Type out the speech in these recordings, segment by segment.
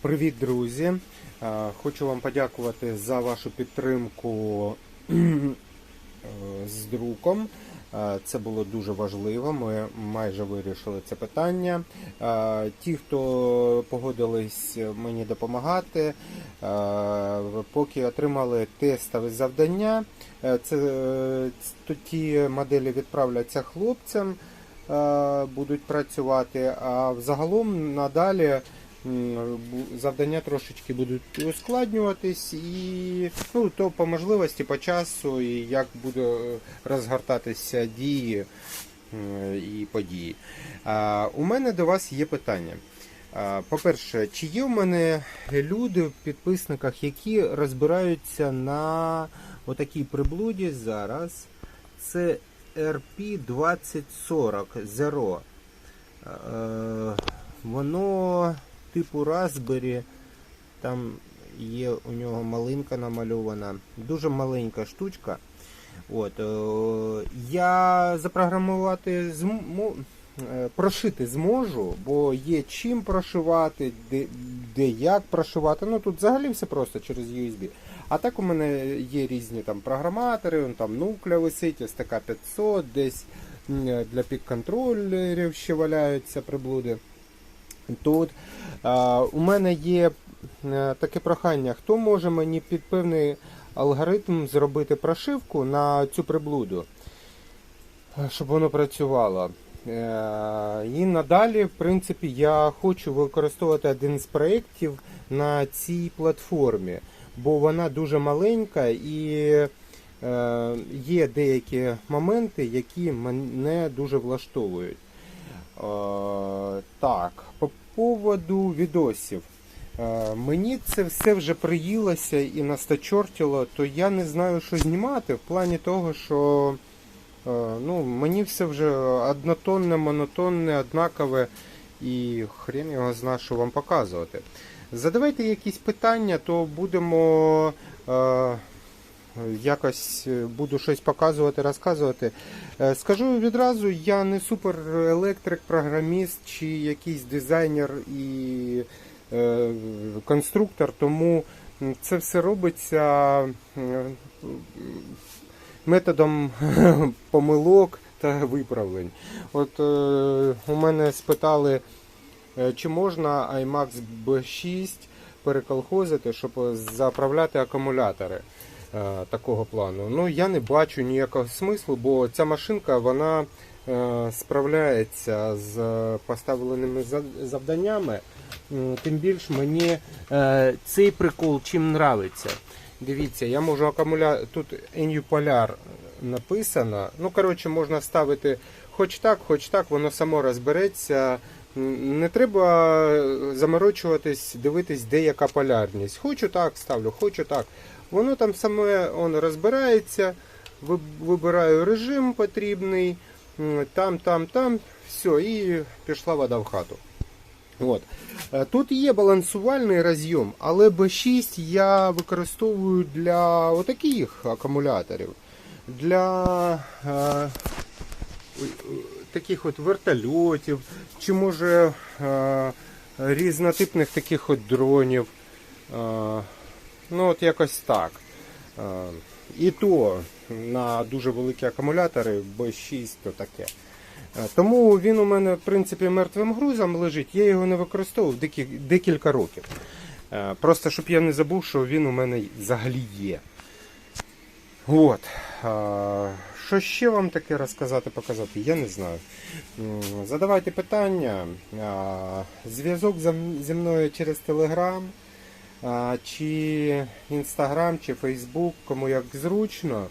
Привіт, друзі! Хочу вам подякувати за вашу підтримку е, з друком. Це було дуже важливо. Ми майже вирішили це питання. Ті, хто погодились мені допомагати, поки отримали тестове завдання, е, це е, ті моделі відправляться хлопцям, будуть працювати. А взагалом надалі. Завдання трошечки будуть ускладнюватись, і ну, то по можливості, по часу, і як буде розгортатися дії і події. А, у мене до вас є питання. По-перше, чи є у мене люди в підписниках, які розбираються на отакій приблуді зараз? Це RP2040 Zero. Е, Воно типу Raspberry, там є у нього малинка намальована, дуже маленька штучка. От, е, я запрограмувати змо, е, прошити зможу, бо є чим прошивати, де, де як прошивати. Ну тут взагалі все просто через USB. А так у мене є різні там програматори, там нукля висить, STK 500, десь для пік-контролерів ще валяються приблуди. Тут у мене є е, таке прохання, хто може мені під певний алгоритм зробити прошивку на цю приблуду, е, щоб воно працювало. Е, І надалі, в принципі, я хочу використовувати один з проєктів на цій платформі, бо вона дуже маленька і є деякі моменти, які мене дуже влаштовують. Е, Так, по поводу відосів. Е, Мені це все вже приїлося і настачортіло, то я не знаю, що знімати в плані того, що е, ну, мені все вже однотонне, монотонне, однакове, і хрен його зна, що вам показувати. Задавайте якісь питання, то будемо. Якось е, буду щось показувати, розказувати. Е, Скажу відразу, я не супер електрик, програміст чи якийсь дизайнер і е, конструктор, тому це все робиться методом помилок та виправлень. От у мене спитали, чи можна iMax B6 переколхозити, щоб заправляти акумулятори такого плану. Ну я не бачу ніякого смислу, бо ця машинка вона е, справляється з поставленими завданнями. Тим більш мені е, цей прикол чим нравиться. Дивіться, я можу акумулятор. Тут Polar написано. Ну, коротше, можна ставити хоч так, хоч так, воно само розбереться. Не треба заморочуватись, дивитись, де яка полярність. Хочу так ставлю, хочу так. Воно там саме он розбирається, вибираю режим потрібний, там, там, там, все, і пішла вода в хату. От. Е, Тут є балансувальний розйом, але B6 я використовую для отаких акумуляторів. Для е, е, таких от вертольотів, чи може е, різнотипних таких от дронів. Е, ну от якось так. Е, і то на дуже великі акумулятори B6 то таке. Е, Тому він у мене, в принципі, мертвим грузом лежить, я його не використовував декілька років. Е, Просто щоб я не забув, що він у мене взагалі є. От. Що ще вам таке розказати, показати, я не знаю. Задавайте питання. Зв'язок зі мною через е, чи Instagram, чи Facebook, кому як зручно.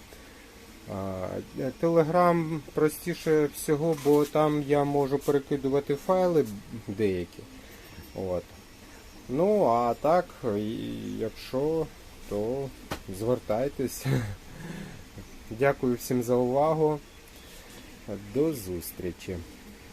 Телеграм простіше всього, бо там я можу перекидувати файли деякі. От. Ну, а так, якщо, то звертайтесь. Дякую всім за увагу. До зустрічі.